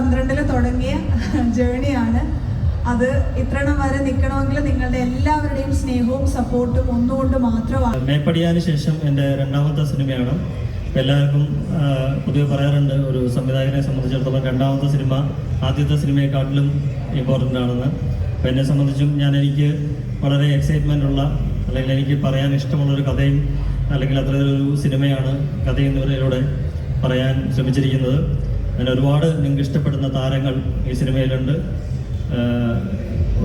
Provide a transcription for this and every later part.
പന്ത്രണ്ടിൽ തുടങ്ങിയ ജേണിയാണ്. അത് ഇത്രണം വരെ നിൽക്കണമെങ്കിൽ നിങ്ങളുടെ എല്ലാവരുടെയും സ്നേഹവും സപ്പോർട്ടും ഒന്നുകൊണ്ട് മാത്രമാണ്. മേപ്പടിയാന് ശേഷം എന്റെ രണ്ടാമത്തെ സിനിമയാണ്. എല്ലാവർക്കും പൊതുവെ പറയാറുണ്ട് ഒരു സംവിധായകനെ സംബന്ധിച്ചിടത്തോളം രണ്ടാമത്തെ സിനിമ ആദ്യത്തെ സിനിമയെക്കാട്ടിലും ഇമ്പോർട്ടന്റ് ആണെന്ന്. അപ്പോൾ എന്നെ സംബന്ധിച്ചും ഞാൻ എനിക്ക് വളരെ എക്സൈറ്റ്മെന്റ് ഉള്ള അല്ലെങ്കിൽ എനിക്ക് പറയാൻ ഇഷ്ടമുള്ള ഒരു കഥയും അല്ലെങ്കിൽ അത്തരത്തിലൊരു സിനിമയാണ് കഥയും ഇവരിലൂടെ പറയാൻ ശ്രമിച്ചിരിക്കുന്നത്. അങ്ങനെ ഒരുപാട് നിങ്ങൾക്ക് ഇഷ്ടപ്പെടുന്ന താരങ്ങൾ ഈ സിനിമയിലുണ്ട്.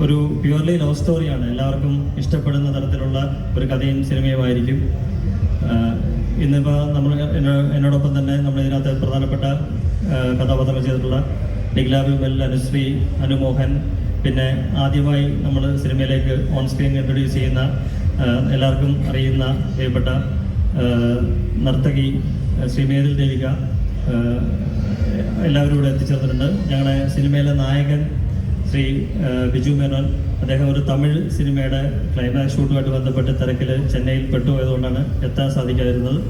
ഒരു പ്യുവർലി ലവ് സ്റ്റോറിയാണ് എല്ലാവർക്കും ഇഷ്ടപ്പെടുന്ന തരത്തിലുള്ള ഒരു കഥയും സിനിമയുമായിരിക്കും ഇന്നിപ്പോൾ നമ്മൾ എന്നോടൊപ്പം തന്നെ നമ്മൾ ഇതിനകത്ത് പ്രധാനപ്പെട്ട കഥാപാത്രങ്ങൾ ചെയ്തിട്ടുള്ള ഡിഗ്ലാബി ബെൽ അനുശ്രീ അനുമോഹൻ പിന്നെ ആദ്യമായി നമ്മൾ സിനിമയിലേക്ക് ഓൺ സ്ക്രീൻ ഇൻട്രൊഡ്യൂസ് ചെയ്യുന്ന എല്ലാവർക്കും അറിയുന്ന പ്രിയപ്പെട്ട നർത്തകി ശ്രീമേതിൽ ദേവിക എല്ലാവരും ഇവിടെ എത്തിച്ചേർന്നിട്ടുണ്ട്. ഞങ്ങളുടെ സിനിമയിലെ നായകൻ ശ്രീ ബിജു മേനോൻ അദ്ദേഹം ഒരു തമിഴ് സിനിമയുടെ ക്ലൈമാക്സ് ഷൂട്ടുമായിട്ട് ബന്ധപ്പെട്ട് തിരക്കിൽ ചെന്നൈയിൽ പെട്ടുപോയതുകൊണ്ടാണ് എത്താൻ സാധിക്കാതിരുന്നത്.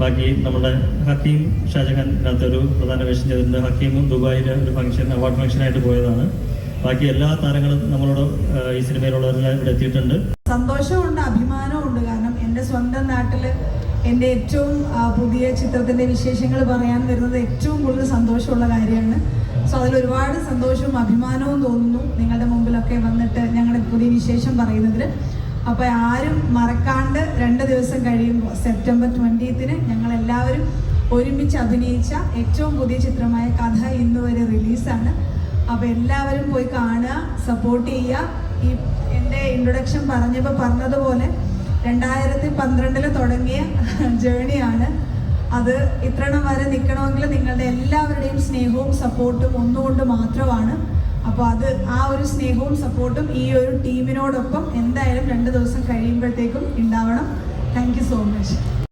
ബാക്കി നമ്മുടെ ഹക്കീം ഷാജഹാൻ ഇതിനകത്ത് ഒരു പ്രധാന വേഷം ചെയ്തിട്ടുണ്ട്. ഹക്കീമും ദുബായിലെ ഒരു ഫംഗ്ഷൻ അവാർഡ് ഫംഗ്ഷനായിട്ട് പോയതാണ്. ബാക്കി എല്ലാ താരങ്ങളും നമ്മളോട് ഈ സിനിമയിലുള്ളവരെല്ലാം ഇവിടെ എത്തിയിട്ടുണ്ട്. സന്തോഷമുണ്ട് അഭിമാനമുണ്ട്. കാരണം എന്റെ സ്വന്തം നാട്ടിൽ എന്റെ ഏറ്റവും പുതിയ ചിത്രത്തിന്റെ വിശേഷങ്ങൾ പറയാൻ വരുന്നത് ഏറ്റവും കൂടുതൽ സന്തോഷമുള്ള കാര്യമാണ്. സോ അതിൽ ഒരുപാട് സന്തോഷവും അഭിമാനവും തോന്നുന്നു നിങ്ങളുടെ മുമ്പിലൊക്കെ വന്നിട്ട് ഞങ്ങളുടെ പുതിയ വിശേഷം പറയുന്നതിൽ. അപ്പോൾ ആരും മറക്കാണ്ട് രണ്ട് ദിവസം കഴിയുമ്പോൾ സെപ്റ്റംബർ ട്വന്റീത്തിന് ഞങ്ങളെല്ലാവരും ഒരുമിച്ച് അഭിനയിച്ച ഏറ്റവും പുതിയ ചിത്രമായ കഥ ഇന്ന് വരെ റിലീസാണ്. അപ്പോൾ എല്ലാവരും പോയി കാണുക സപ്പോർട്ട് ചെയ്യുക. ഈ എന്റെ ഇൻട്രൊഡക്ഷൻ പറഞ്ഞപ്പോൾ പറഞ്ഞതുപോലെ രണ്ടായിരത്തി പന്ത്രണ്ടിൽ തുടങ്ങിയ ജേണിയാണ് അത്. ഇത്രണം വരെ നിൽക്കണമെങ്കിൽ നിങ്ങളുടെ എല്ലാവരുടെയും സ്നേഹവും സപ്പോർട്ടും ഒന്നുകൊണ്ട് മാത്രമാണ്. അപ്പോൾ അത് ആ ഒരു സ്നേഹവും സപ്പോർട്ടും ഈ ഒരു ടീമിനോടൊപ്പം എന്തായാലും രണ്ട് ദിവസം കഴിയുമ്പോഴത്തേക്കും ഉണ്ടാവണം. Thank so much